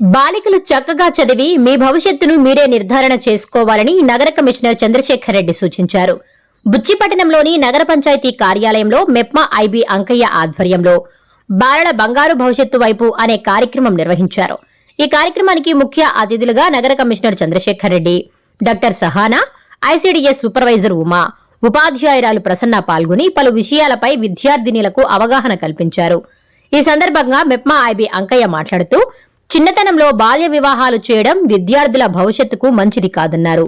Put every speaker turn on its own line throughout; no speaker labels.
బాలికలు చక్కగా చదివి మీ భవిష్యత్తును మీరే నిర్ధారణ చేసుకోవాలని నగర కమిషనర్ చంద్రశేఖర్ రెడ్డి సూచించారు. బుచ్చిపట్టణంలోని నగర పంచాయతీ కార్యాలయంలో మెప్మా ఐబీ అంకయ్య ఆధ్వర్యంలో బాలల బంగారు భవిష్యత్తు వైపు అనే కార్యక్రమం నిర్వహించారు. ఈ కార్యక్రమానికి ముఖ్య అతిథులుగా నగర commissioner Chandrasekhar Reddy doctor Sahana ICDS supervisor Uma ఉపాధ్యాయురాలు ప్రసన్న పాల్గొని పలు విషయాలపై విద్యార్థినిలకు అవగాహన కల్పించారు. ఈ సందర్భంగా మెప్మా ఐబీ అంకయ్య మాట్లాడుతూ చిన్నతనంలో బాల్య వివాహాలు చేయడం విద్యార్థుల భవిష్యత్తుకు మంచిది కాదన్నారు.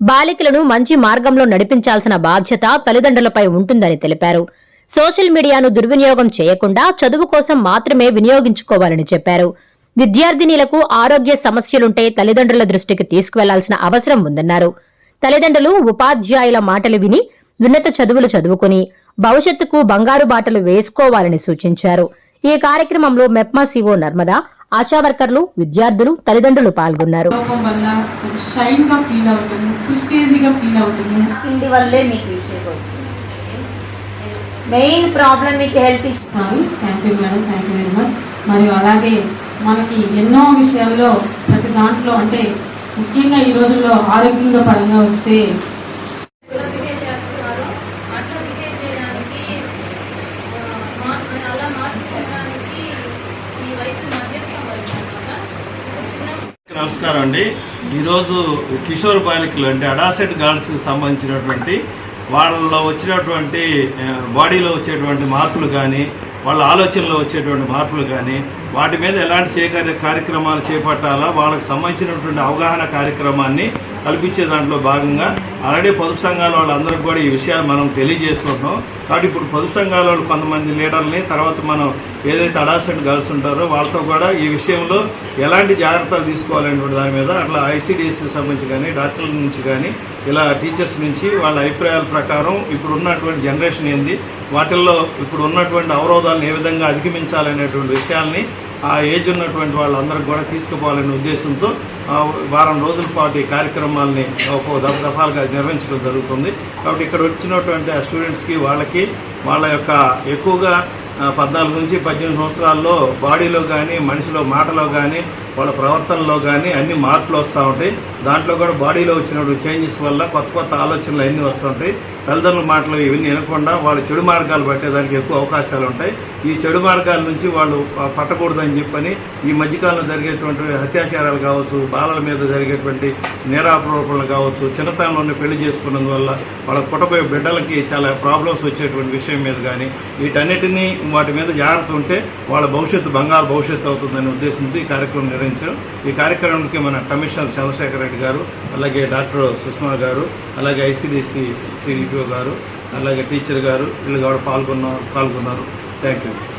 బాలికలను మంచి మార్గంలో నడిపించాల్సిన బాధ్యత తల్లిదండ్రులపై ఉంటుందని తెలిపారు. సోషల్ మీడియాను దుర్వినియోగం చేయకుండా చదువు కోసం మాత్రమే వినియోగించుకోవాలని చెప్పారు. విద్యార్థినీలకు ఆరోగ్య సమస్యలుంటే తల్లిదండ్రుల దృష్టికి తీసుకువెళ్ళాల్సిన అవసరం ఉందన్నారు. తల్లిదండ్రులు ఉపాధ్యాయుల మాటలు విని ఉన్నత చదువులు చదువుకుని భవిష్యత్తుకు బంగారు బాటలు వేసుకోవాలని సూచించారు. ఈ కార్యక్రమంలో మెప్మా సిఓ నర్మదా ఆశా వర్కర్లు విద్యార్థులు తల్లిదండ్రులు పాల్గొన్నారు.
లోపం వల్ల షైన్గా ఫీల్ అవుతుంది ప్రిస్టేజీగా ఫీల్ అవుతుంది
ఇంటి వల్లే మీకు విషయం వస్తుంది మెయిన్ ప్రాబ్లం మీకు health
sorry thank you madam thank you very much మరియు అలాగే మనకి ఎన్నో విషయాల్లో ప్రతి దాంట్లో అంటే ముఖ్యంగా ఈ రోజుల్లో ఆరోగ్యంగా పరంగా వస్తే
నమస్కారం అండి. ఈరోజు కిషోర్ బాలికలు అంటే అడాసెట్ గర్ల్స్కి సంబంధించినటువంటి వాళ్ళలో వచ్చినటువంటి బాడీలో వచ్చేటువంటి మార్పులు కానీ వాళ్ళ ఆలోచనలో వచ్చేటువంటి మార్పులు కానీ వాటి మీద ఎలాంటి చేకరి కార్యక్రమాలు చేపట్టాలా వాళ్ళకి సంబంధించినటువంటి అవగాహన కార్యక్రమాన్ని కల్పించే దాంట్లో భాగంగా ఆల్రెడీ పొదుపు సంఘాల వాళ్ళందరికీ కూడా ఈ విషయాలు మనం తెలియజేస్తున్నాం కాబట్టి ఇప్పుడు పొదుపు సంఘాల వాళ్ళు కొంతమంది లీడర్ని తర్వాత మనం ఏదైతే అడాల్సెంట్ గర్ల్స్ ఉంటారో వాళ్ళతో కూడా ఈ విషయంలో ఎలాంటి జాగ్రత్తలు తీసుకోవాలనేటువంటి దాని మీద అట్లా ఐసీడీఎస్కి సంబంధించి కానీ డాక్టర్ల నుంచి కానీ ఇలా టీచర్స్ నుంచి వాళ్ళ అభిప్రాయాల ప్రకారం ఇప్పుడు ఉన్నటువంటి జనరేషన్ ఏంది వాటిల్లో ఇప్పుడు ఉన్నటువంటి అవరోధాలను ఏ విధంగా అధిగమించాలనేటువంటి విషయాల్ని ఆ ఏజ్ ఉన్నటువంటి వాళ్ళందరూ కూడా తీసుకుపోవాలనే ఉద్దేశంతో వారం రోజుల పాటు ఈ కార్యక్రమాల్ని ఒక దఫ దఫాలుగా నిర్వహించడం జరుగుతుంది. కాబట్టి ఇక్కడ వచ్చినటువంటి ఆ స్టూడెంట్స్కి వాళ్ళకి వాళ్ళ యొక్క ఎక్కువగా పద్నాలుగు నుంచి పద్దెనిమిది సంవత్సరాల్లో బాడీలో కానీ మనిషిలో మాటలో కానీ వాళ్ళ ప్రవర్తనలో కానీ అన్ని మార్పులు వస్తూ ఉంటాయి. దాంట్లో కూడా బాడీలో వచ్చినటువంటి చేంజెస్ వల్ల కొత్త కొత్త ఆలోచనలు అన్నీ వస్తుంటాయి తల్లిదండ్రుల మాటలు ఇవన్నీ వినకుండా వాళ్ళు చెడు మార్గాలు పట్టేదానికి ఎక్కువ అవకాశాలు ఉంటాయి. ఈ చెడు మార్గాల నుంచి వాళ్ళు పట్టకూడదని చెప్పని ఈ మధ్యకాలంలో జరిగేటువంటి అత్యాచారాలు కావచ్చు బాలల మీద జరిగేటువంటి నేరారోపణలు కావచ్చు చిన్నతనంలోనే పెళ్ళి చేసుకున్నందువల్ల వాళ్ళ పుట్టబోయే బిడ్డలకి చాలా ప్రాబ్లమ్స్ వచ్చేటువంటి విషయం మీద కానీ వీటన్నిటినీ వాటి మీద జాగ్రత్త ఉంటే వాళ్ళ భవిష్యత్తు బంగారు భవిష్యత్తు అవుతుందనే ఉద్దేశంతో ఈ కార్యక్రమం నిర్వహించాం ఈ కార్యక్రమానికి మన కమిషనర్ చంద్రశేఖర్ రెడ్డి గారు అలాగే డాక్టర్ సుష్మా గారు అలాగే ఐసిడిసి సిడిపిఓ గారు అలాగే టీచర్ గారు వీళ్ళు కూడా పాల్గొన్నారు పాల్గొన్నారు. Thank you